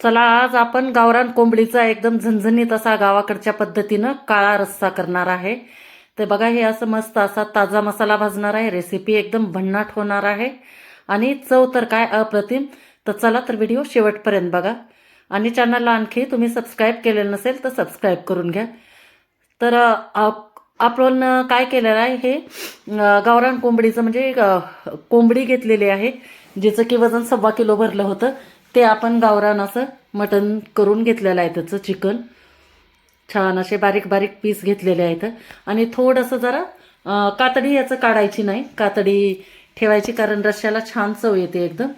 चला आज आपण गावरान कोंबडीचा एकदम झणझणीत असा गावाकडच्या पद्धतीनं काळा रस्सा करणार आहे. ते बघा हे असं मस्त असा ताजा मसाला भाजणार आहे. रेसिपी एकदम भन्नाट होणार आहे. आणि चव तर काय अप्रतिम. तर चला तर व्हिडिओ शेवटपर्यंत बघा. आणि चॅनलला आणखी तुम्ही सबस्क्राईब केलेलं नसेल तर सबस्क्राईब करून घ्या. तर आपण काय केलेलं आहे? हे गावरान कोंबडीचं म्हणजे कोंबडी घेतलेली आहे. जिचं की वजन सव्वा किलो भरलं होतं. ते आपण गावरान असं मटण करून घेतलेलं आहे त्याचं चिकन. छान असे बारीक बारीक पीस घेतलेले आहेत. आणि थोडंसं जरा कातडी याचं काढायची नाही. कातडी ठेवायची कारण रश्याला छान चव येते एकदम.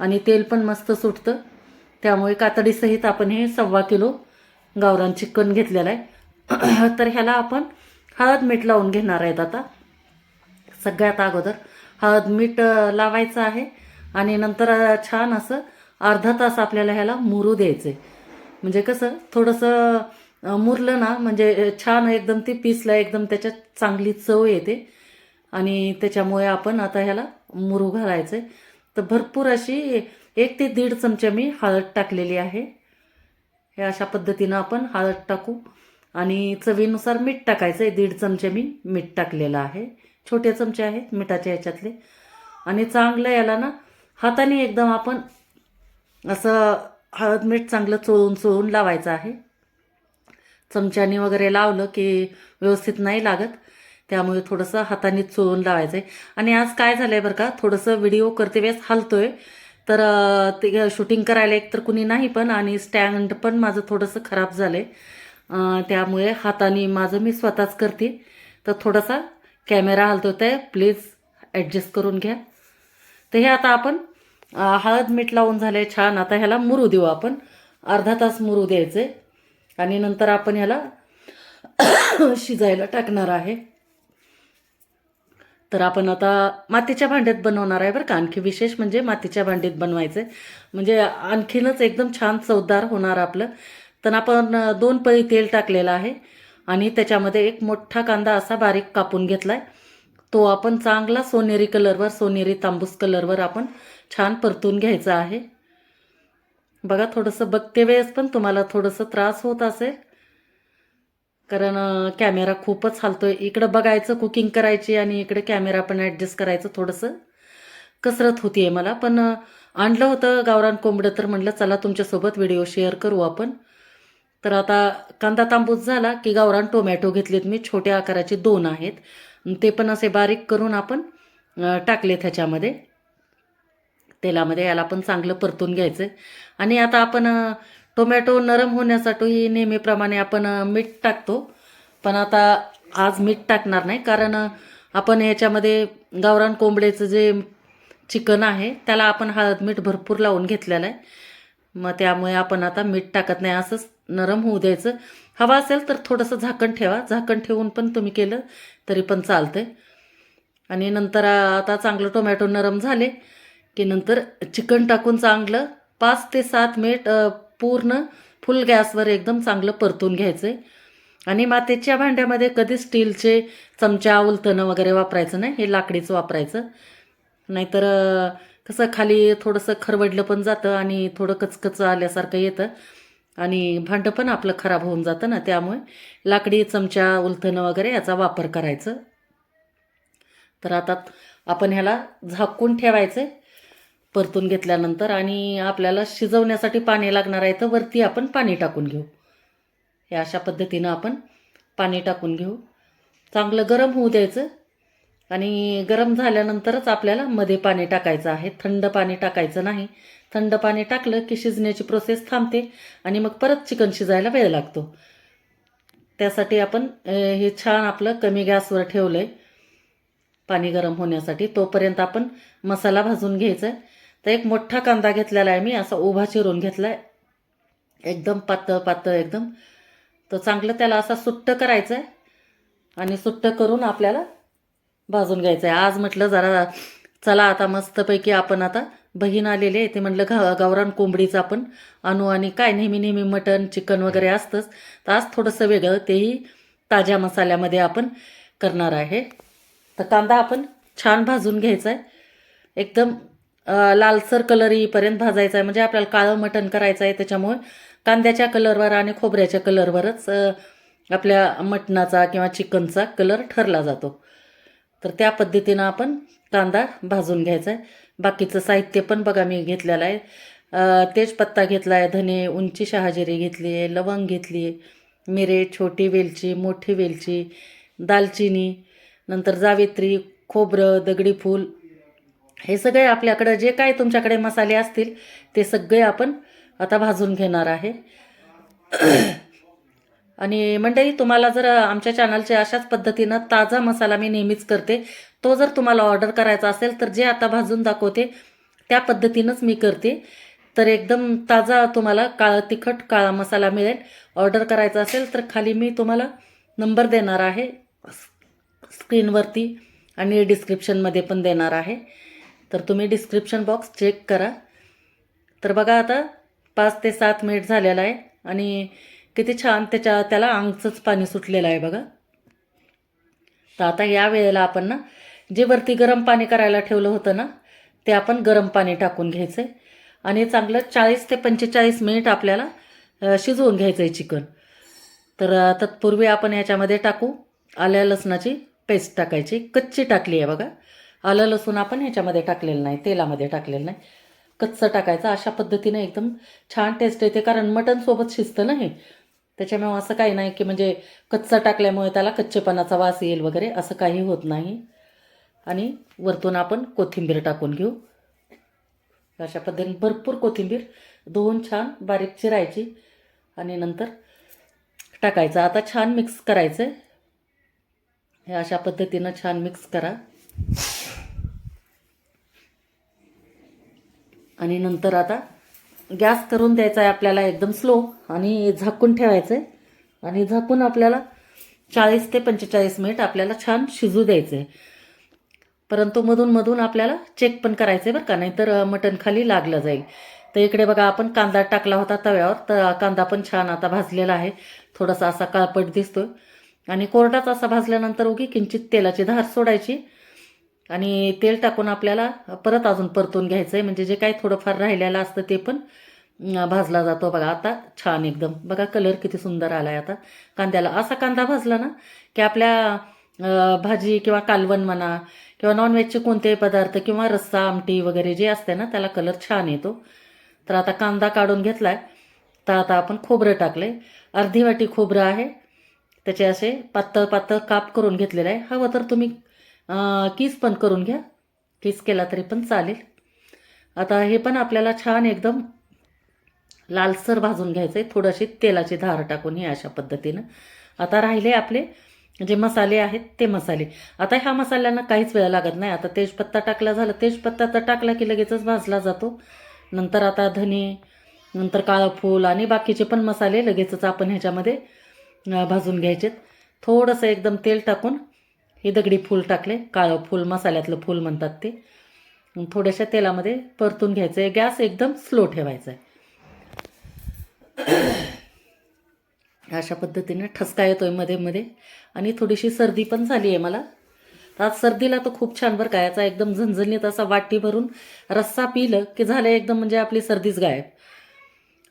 आणि तेल पण मस्त सुटतं. त्यामुळे कातडीसहित आपण हे सव्वा किलो गावरान चिकन घेतलेलं आहे. तर ह्याला आपण हळद मीठ लावून घेणार आहेत आता. सगळ्यात अगोदर हळद मीठ लावायचं आहे. आणि नंतर छान असं अर्धा तास आपल्याला ह्याला मुरू द्यायचं आहे म्हणजे कसं थोडंसं मुरलं ना म्हणजे छान एकदम ती पीसला एकदम त्याच्यात चांगली चव येते. आणि त्याच्यामुळे आपण आता ह्याला मुरू घालायचं आहे तर भरपूर अशी एक ते दीड चमचे मी हळद टाकलेली आहे. हे अशा पद्धतीनं आपण हळद टाकू. आणि चवीनुसार मीठ टाकायचं आहे दीड चमचे मी मीठ टाकलेलं आहे. छोटे चमचे आहेत मिठाच्या ह्याच्यातले. आणि चांगलं याला ना हाताने एकदम आपण असं हळद मीठ चांगलं चोळून चोळून लावायचं आहे. चमच्याने वगैरे लावलं की व्यवस्थित नाही लागत. त्यामुळे थोडंसं हाताने चोळून लावायचं आहे आणि आज काय झालं आहे बरं का थोडंसं व्हिडिओ करते वेळेस हलतोय. तर ते शूटिंग करायला एक तर कुणी नाही पण आणि स्टँड पण माझं थोडंसं खराब झालं आहे त्यामुळे हाताने माझं मी स्वतःच करते. तर थोडासा कॅमेरा हलतो आहे प्लीज ॲडजस्ट करून घ्या. तर हे आता आपण हळद मीठ लावून झाले छान. आता ह्याला मुरू देऊ आपण. अर्धा तास मुरू द्यायचे. आणि नंतर आपण ह्याला शिजायला टाकणार आहे. तर आपण आता मातीच्या भांड्यात बनवणार आहे बरं का. आणखी विशेष म्हणजे मातीच्या भांडीत बनवायचं. आहे म्हणजे आणखीनच एकदम छान चवदार होणार आपलं. तर आपण दोन पळी तेल टाकलेलं आहे. आणि त्याच्यामध्ये एक मोठा कांदा असा बारीक कापून घेतला आहे तो आपण चांगला सोनेरी कलरवर सोनेरी तांबूस कलरवर आपण छान परतून घ्यायचं आहे. बघा थोडंसं बघते वेळेस पण तुम्हाला थोडंसं त्रास होत असेल. कारण कॅमेरा खूपच हलतोय. इकडं बघायचं कुकिंग करायची आणि इकडे कॅमेरा पण ॲडजस्ट करायचं थोडंसं. कसरत होती आहे मला. पण आणलं होतं गावरान कोंबडं तर म्हणलं चला तुमच्यासोबत व्हिडिओ शेअर करू आपण. तर आता कांदा तांबूस झाला की गावरान टोमॅटो घेतलेत मी. छोट्या आकाराचे दोन आहेत. ते पण असे बारीक करून आपण टाकले त्याच्यामध्ये ह्याच्यामध्ये. तेलामध्ये याला पण चांगलं परतून घ्यायचं. आहे आणि आता आपण टोमॅटो नरम होण्यासाठी नेहमीप्रमाणे आपण मीठ टाकतो. पण आता आज मीठ टाकणार नाही कारण आपण याच्यामध्ये गावरान कोंबड्याचं जे चिकन आहे त्याला आपण हळद मीठ भरपूर लावून घेतलेलं आहे. मग त्यामुळे आपण आता मीठ टाकत नाही. असंच नरम होऊ द्यायचं. हवा असेल तर थोडंसं झाकण ठेवा. झाकण ठेवून पण तुम्ही केलं तरी पण चालतं आणि नंतर आता चांगलं टोमॅटो नरम झाले. की नंतर चिकन टाकून चांगलं पाच ते सात मिनिट पूर्ण फुल गॅसवर एकदम चांगलं परतून घ्यायचं आहे आणि मातीच्या भांड्यामध्ये कधी स्टीलचे चमचा उलथणं वगैरे वापरायचं नाही हे लाकडीचं वापरायचं. नाहीतर कसं खाली थोडंसं खरवडलं पण जातं आणि थोडं कचकच आल्यासारखं येतं. आणि भांडं पण आपलं खराब होऊन जातं ना त्यामुळे लाकडी चमचा उलथणं वगैरे याचा वापर करायचं. तर आता आपण ह्याला झाकून ठेवायचं आहे परतून घेतल्यानंतर आणि आपल्याला शिजवण्यासाठी पाणी लागणार आहे तर वरती आपण पाणी टाकून घेऊ. हे अशा पद्धतीनं आपण पाणी टाकून घेऊ. चांगलं गरम होऊ द्यायचं. आणि गरम झाल्यानंतरच आपल्याला मध्ये पाणी टाकायचं आहे. थंड पाणी टाकायचं नाही. थंड पाणी टाकलं की शिजण्याची प्रोसेस थांबते आणि मग परत चिकन शिजायला वेळ लागतो. त्यासाठी आपण हे छान आपलं कमी गॅसवर ठेवलं आहे पाणी गरम होण्यासाठी तोपर्यंत आपण मसाला भाजून घ्यायचा आहे. तर एक मोठा कांदा घेतलेला आहे मी असा उभा चिरून घेतला आहे एकदम पातळ पातळ एकदम. तर चांगलं त्याला असा सुट्ट करायचं आहे आणि सुट्ट करून आपल्याला भाजून घ्यायचं आहे आज म्हटलं जरा चला आता मस्तपैकी आपण आता बहीण आलेली आहे. ते म्हटलं घा गावरान कोंबडीचं आपण आणू आणि काय नेहमी नेहमी मटण चिकन वगैरे असतंच. तर आज थोडंसं वेगळं तेही ताज्या मसाल्यामध्ये आपण करणार आहे. तर कांदा आपण छान भाजून घ्यायचा आहे एकदम लालसर कलर येईपर्यंत भाजायचा आहे. म्हणजे आपल्याला काळं मटण करायचं आहे त्याच्यामुळे कांद्याच्या कलरवर आणि खोबऱ्याच्या कलरवरच आपल्या मटणाचा किंवा चिकनचा कलर ठरला जातो. तर त्या पद्धतीनं आपण कांदा भाजून घ्यायचा आहे. बाकीचं साहित्य पण बघा मी घेतलेलं आहे. तेजपत्ता घेतला आहे धने उंची शहाजिरी घेतली आहे लवंग घेतली आहे मिरे छोटी वेलची मोठी वेलची दालचिनी नंतर जावेत्री खोबरं दगडी फूल हे सगळे आपल्याकडं जे काय तुमच्याकडे मसाले असतील ते सगळे आपण आता भाजून घेणार आहे. आणि मंडळी तुम्हाला जर आमच्या चॅनलचे अशाच पद्धतीनं ताजा मसाला मी नेहमीच करते तो जर तुम्हाला ऑर्डर करायचा असेल तर जे आता भाजून दाखवते त्या पद्धतीनंच मी करते. तर एकदम ताजा तुम्हाला काळा तिखट काळा मसाला मिळेल. ऑर्डर करायचा असेल तर खाली मी तुम्हाला नंबर देणार आहे. स्क्रीनवरती आणि डिस्क्रिप्शनमध्ये पण देणार आहे. तर तुम्ही डिस्क्रिप्शन बॉक्स चेक करा. तर बघा आता पाच ते सात मिनिट झालेलं आहे आणि किती छान त्याच्या त्याला अंगचंच पाणी सुटलेलं आहे बघा. तर आता या वेळेला आपण ना जे वरती गरम पाणी करायला ठेवलं होतं ना ते आपण गरम पाणी टाकून घ्यायचं. आहे आणि चांगलं चाळीस ते पंचेचाळीस मिनिट आपल्याला शिजवून घ्यायचं आहे चिकन. तर तत्पूर्वी आपण याच्यामध्ये टाकू आल्या लसणाची पेस्ट टाकायची. कच्ची टाकली आहे बघा. आलं लसूण आपण ह्याच्यामध्ये टाकलेलं नाही तेलामध्ये टाकलेलं नाही. कच्चं टाकायचं अशा पद्धतीने एकदम छान टेस्ट येते. कारण मटणसोबत शिजतं ना हे. त्याच्यामुळे असं काही नाही की म्हणजे कच्चं टाकल्यामुळे त्याला कच्चेपणाचा वास येईल वगैरे असं काही होत नाही. आणि वरतून आपण कोथिंबीर टाकून घेऊ. अशा पद्धतीने भरपूर कोथिंबीर धुवून छान बारीक चिरायची. आणि नंतर टाकायचं. आता छान मिक्स करायचं हे अशा पद्धतीनं छान मिक्स करा. आणि नंतर आता गॅस करून द्यायचा आहे आपल्याला एकदम स्लो आणि झाकून ठेवायचं आहे आणि झाकून आपल्याला चाळीस ते पंचेचाळीस मिनिट आपल्याला छान शिजू द्यायचं आहे परंतु मधून मधून आपल्याला चेक पण करायचं आहे बरं का नाहीतर मटण खाली लागलं जाईल. तर इकडे बघा आपण कांदा टाकला होता तव्यावर तर कांदा पण छान आता भाजलेला आहे. थोडासा असा काळपट दिसतोय. आणि कोरडाच असा भाजल्यानंतर उगी किंचित तेलाची धार सोडायची. आणि तेल टाकून आपल्याला परत अजून परतून घ्यायचं आहे म्हणजे जे काही थोडंफार राहिलेलं असतं ते पण भाजला जातो. बघा आता छान एकदम. बघा कलर किती सुंदर आला आहे आता. कांद्याला असा कांदा भाजला ना की आपल्या भाजी किंवा कालवण म्हणा किंवा नॉनव्हेजचे कोणतेही पदार्थ किंवा रस्सा आमटी वगैरे जे असते ना त्याला कलर छान येतो. तर आता कांदा काढून घेतला आहे तर आता आपण खोबरं टाकले अर्धी वाटी खोबरं आहे. त्याचे असे पातळ पातळ काप करून घेतलेलं आहे. हवं तर तुम्ही किस पण करून घ्या. किस केला तरी पण चालेल. आता हे पण आपल्याला छान एकदम लालसर भाजून घ्यायचं आहे थोडीशी तेलाची धार टाकून हे अशा पद्धतीनं. आता राहिले आपले जे मसाले आहेत ते मसाले. आता ह्या मसाल्यांना काहीच वेळ लागत नाही. आता तेजपत्ता टाकला झाला. तेजपत्ता तर टाकला की लगेचच भाजला जातो. नंतर आता धने नंतर काळं फूल आणि बाकीचे पण मसाले लगेचच आपण ह्याच्यामध्ये भाजून घ्यायचेत. थोडंसं एकदम तेल टाकून हे दगडी फूल टाकले काळं फूल मसाल्यातलं फूल म्हणतात ते. थोड्याशा तेलामध्ये परतून घ्यायचं आहे गॅस एकदम स्लो ठेवायचा आहे अशा पद्धतीने ठसका येतोयमध्ये मध्ये. आणि थोडीशी सर्दी पण झाली आहे मला. आज सर्दीला तर खूप छान बरं का याचा एकदम झणझणीत असा वाटी भरून रस्सा पिलं की झालं एकदम म्हणजे आपली सर्दीच गायब.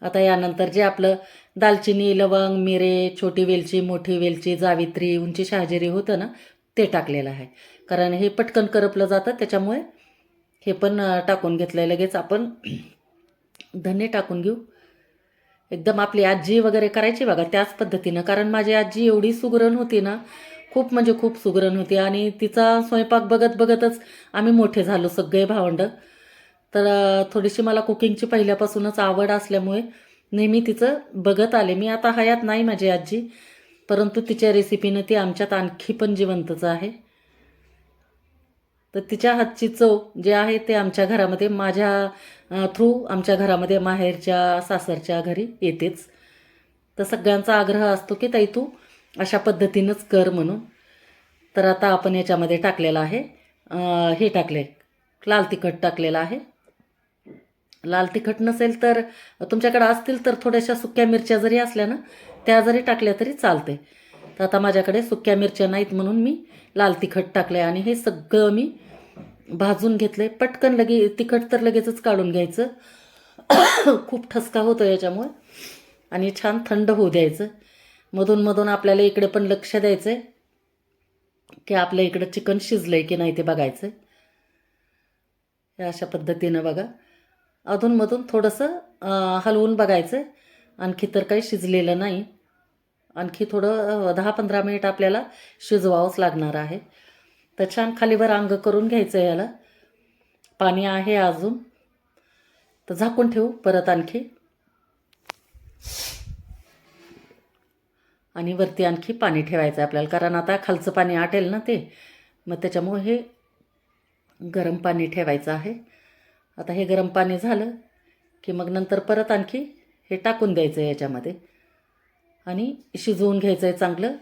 आता यानंतर जे आपलं दालचिनी लवंग मिरे छोटी वेलची मोठी वेलची जावित्री उंची शहाजिरी होतं ना ते टाकलेलं आहे. कारण हे पटकन करपलं जातं त्याच्यामुळे हे पण टाकून घेतलं आहे लगेच आपण. धने टाकून घेऊ. एकदम आपली आजी वगैरे करायची बघा त्याच पद्धतीनं. कारण माझी आजी एवढी सुगरण होती ना खूप म्हणजे खूप सुगरण होती. आणि तिचा स्वयंपाक बघत बघतच आम्ही मोठे झालो सगळे भावंड. तर थोडीशी मला कुकिंगची पहिल्यापासूनच आवड असल्यामुळे नेहमी तिचं बघत आले. मी आता हयात नाही माझी आजी. परंतु तिच्या रेसिपीनं ती आमच्यात आणखी पण जिवंतच आहे. तर तिच्या हातची चव जे आहे ते आमच्या घरामध्ये माझ्या थ्रू आमच्या घरामध्ये माहेरच्या सासरच्या घरी येतेच. तर सगळ्यांचा आग्रह असतो की ताई तू अशा पद्धतीनंच कर म्हणून. तर आता आपण याच्यामध्ये टाकलेलं आहे. हे टाकले लाल तिखट टाकलेलं आहे. लाल तिखट नसेल तर तुमच्याकडे असतील तर थोड्याशा सुक्या मिरच्या जरी असल्या ना त्या जरी टाकल्या तरी चालते तर आता माझ्याकडे सुक्या मिरच्या नाहीत म्हणून मी लाल तिखट टाकले आणि हे सगळं मी भाजून घेतले पटकन लगे तिखट तर लगेचच काढून घ्यायचं. खूप ठसका होतो याच्यामुळे. आणि छान थंड होऊ द्यायचं. मधून मधून आपल्याला इकडे पण लक्ष द्यायचं आहे की आपल्या इकडं चिकन शिजलं आहे की नाही ते बघायचं हे अशा पद्धतीनं बघा. अधूनमधून थोडंसं हलवून बघायचं. आणखी तर काही शिजलेलं नाही. आणखी थोडं दहा पंधरा मिनिट आपल्याला शिजवावंच लागणार आहे. तर छान खालीवर अंग करून घ्यायचं आहे याला. पाणी आहे अजून. तर झाकून ठेवू परत आणखी. आणि वरती आणखी पाणी ठेवायचं आहे आपल्याला. कारण आता खालचं पाणी आटेल ना ते. मग त्याच्यामुळे हे गरम पाणी ठेवायचं आहे. आता हे गरम पाणी झालं की मग नंतर परत आणखी हे टाकून द्यायचं आहे याच्यामध्ये. आणि शिजवून घ्यायचं आहे चांगलं.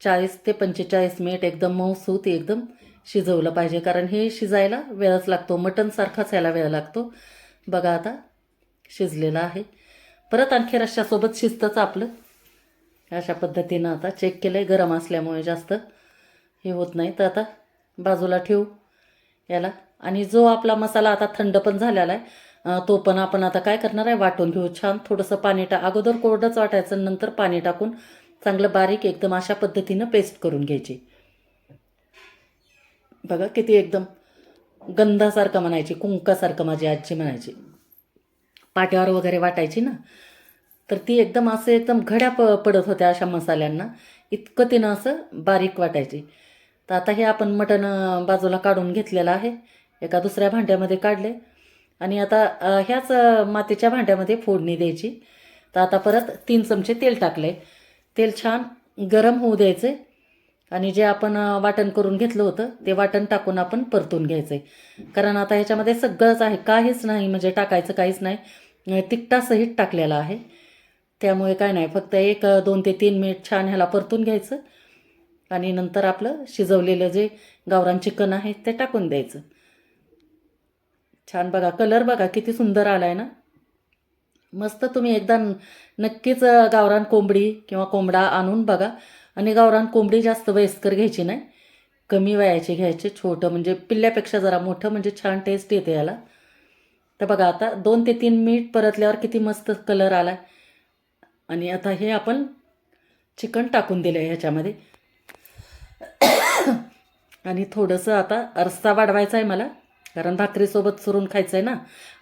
चाळीस ते पंचेचाळीस मिनिट एकदम मऊसूत एकदम शिजवलं पाहिजे. कारण हे शिजायला वेळच लागतो. मटनसारखाच यायला वेळ लागतो. बघा आता शिजलेलं आहे. परत आणखी रश्श्यासोबत शिजतंच आपलं. अशा पद्धतीनं आता चेक केलं आहे गरम असल्यामुळे जास्त हे होत नाही. तर आता बाजूला ठेवू. याला आणि जो आपला मसाला आता थंड पण झालेला आहे तो पण आपण आता काय करणार आहे वाटून घेऊ. छान थोडंसं पाणी टा अगोदर कोरडंच वाटायचं नंतर पाणी टाकून चांगलं बारीक एकदम अशा पद्धतीनं पेस्ट करून घ्यायची. बघा किती एकदम गंधासारखं म्हणायची कुंकासारखं माझी आजी म्हणायची. पाट्यावर वगैरे वाटायची ना? तर ती एकदम असं एकदम घड्या प पडत होत्या अशा मसाल्यांना. इतकं तिनं असं बारीक वाटायची. तर आता हे आपण मटण बाजूला काढून घेतलेलं आहे. एका दुसऱ्या भांड्यामध्ये काढले. आणि आता ह्याच मातीच्या भांड्यामध्ये फोडणी द्यायची. तर आता परत तीन चमचे तेल टाकले. तेल छान गरम होऊ द्यायचे. आणि जे आपण वाटण करून घेतलं होतं ते वाटण टाकून आपण परतून घ्यायचं. आहे कारण आता ह्याच्यामध्ये सगळंच आहे. काहीच नाही म्हणजे टाकायचं काहीच नाही. तिखटासहित टाकलेलं आहे. त्यामुळे काय नाही फक्त एक दोन ते तीन मिनिट छान ह्याला परतून घ्यायचं. आणि नंतर आपलं शिजवलेलं जे गावरान चिकन आहे ते टाकून द्यायचं. छान बघा. कलर बघा किती सुंदर आला आहे ना. मस्त तुम्ही एकदा नक्कीच गावरान कोंबडी किंवा कोंबडा आणून बघा. आणि गावरान कोंबडी जास्त वयस्कर घ्यायची नाही. कमी वयाची घ्यायची छोटं म्हणजे पिल्ल्यापेक्षा जरा मोठं म्हणजे छान टेस्ट येते याला. तर बघा आता दोन ते तीन मिनिट परतल्यावर किती मस्त कलर आला आणि आता हे आपण चिकन टाकून दिलं आहे ह्याच्यामध्ये. आणि थोडंसं आता रस्सा वाढवायचा आहे मला. कारण भाकरीसोबत चुरून खायचं आहे ना.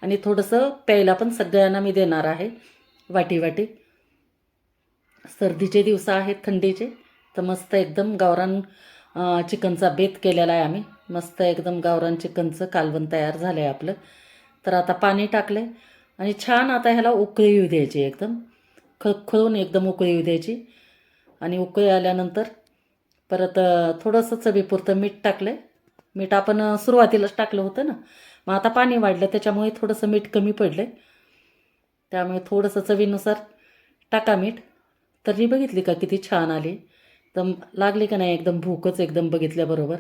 आणि थोडंसं प्यायला पण सगळ्यांना मी देणार आहे. वाटी वाटी. सर्दीचे दिवस आहेत थंडीचे. तर मस्त एकदम गावरान चिकनचा बेत केलेला आहे आम्ही. मस्त एकदम गावरान चिकनचं कालवण तयार झालं आहे आपलं. तर आता पाणी टाकलं आहे आणि छान आता ह्याला उकळी येऊ द्यायची एकदम. खळखळून एकदम उकळी येऊ द्यायची. आणि उकळी आल्यानंतर परत थोडंसं चवीपुरतं मीठ टाकलं आहे मीठ आपण सुरुवातीलाच टाकलं होतं ना. मग आता पाणी वाढलं त्याच्यामुळे थोडंसं मीठ कमी पडलं आहे त्यामुळे थोडंसं चवीनुसार टाका मीठ. तरी बघितली का किती छान आली. एकदम लागली का नाही एकदम भूकच एकदम बघितल्याबरोबर.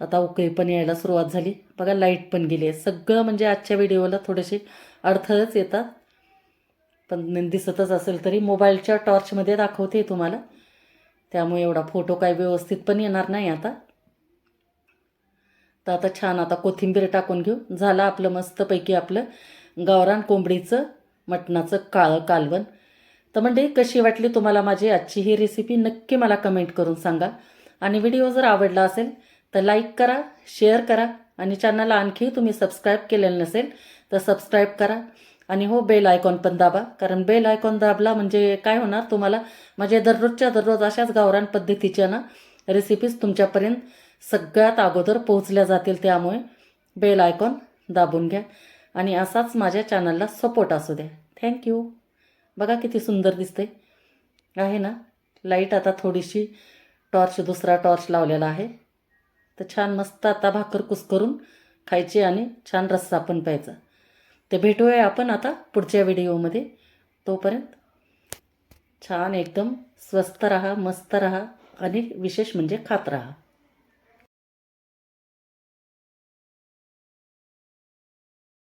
आता उकळी पण यायला सुरुवात झाली. बघा लाइट पण गेली आहे. सगळं म्हणजे आजच्या व्हिडिओला थोडेसे अडथळच येतात. पण दिसतच असेल तरी मोबाईलच्या टॉर्चमध्ये दाखवते तुम्हाला. त्यामुळे एवढा फोटो काय व्यवस्थित पण येणार नाही आता. तर आता छान आता कोथिंबीर टाकून घेऊ. झालं आपलं मस्तपैकी आपलं गावरान कोंबडीचं मटणाचं काळं कालवण. तर म्हणजे कशी वाटली तुम्हाला माझी आजची ही रेसिपी नक्की मला कमेंट करून सांगा. आणि व्हिडिओ जर आवडला असेल तर लाईक करा शेअर करा. आणि चॅनलला आणखी तुम्ही सबस्क्राईब केलेलं नसेल तर सबस्क्राईब करा. आणि हो बेल आयकॉन पण दाबा. कारण बेल आयकॉन दाबला म्हणजे काय होणार? तुम्हाला माझे दररोजच्या दररोज अशाच गावरान पद्धतीच्या ना रेसिपीज तुमच्यापर्यंत सगळ्यात अगोदर पोहोचल्या जातील त्यामुळे बेल आयकॉन दाबून घ्या आणि असाच माझ्या चॅनलला सपोर्ट असू द्या. थँक्यू बघा किती सुंदर दिसते आहे ना? लाइट आता थोडीशी टॉर्च दुसरा टॉर्च लावलेला आहे. तर छान मस्त आता भाकर कुस्करून खायची आणि छान रस्सा पण प्यायचा. ते भेटूया आपण आता पुढच्या व्हिडिओमध्ये. तोपर्यंत छान एकदम स्वस्त रहा मस्त रहा आणि विशेष म्हणजे खात रहा.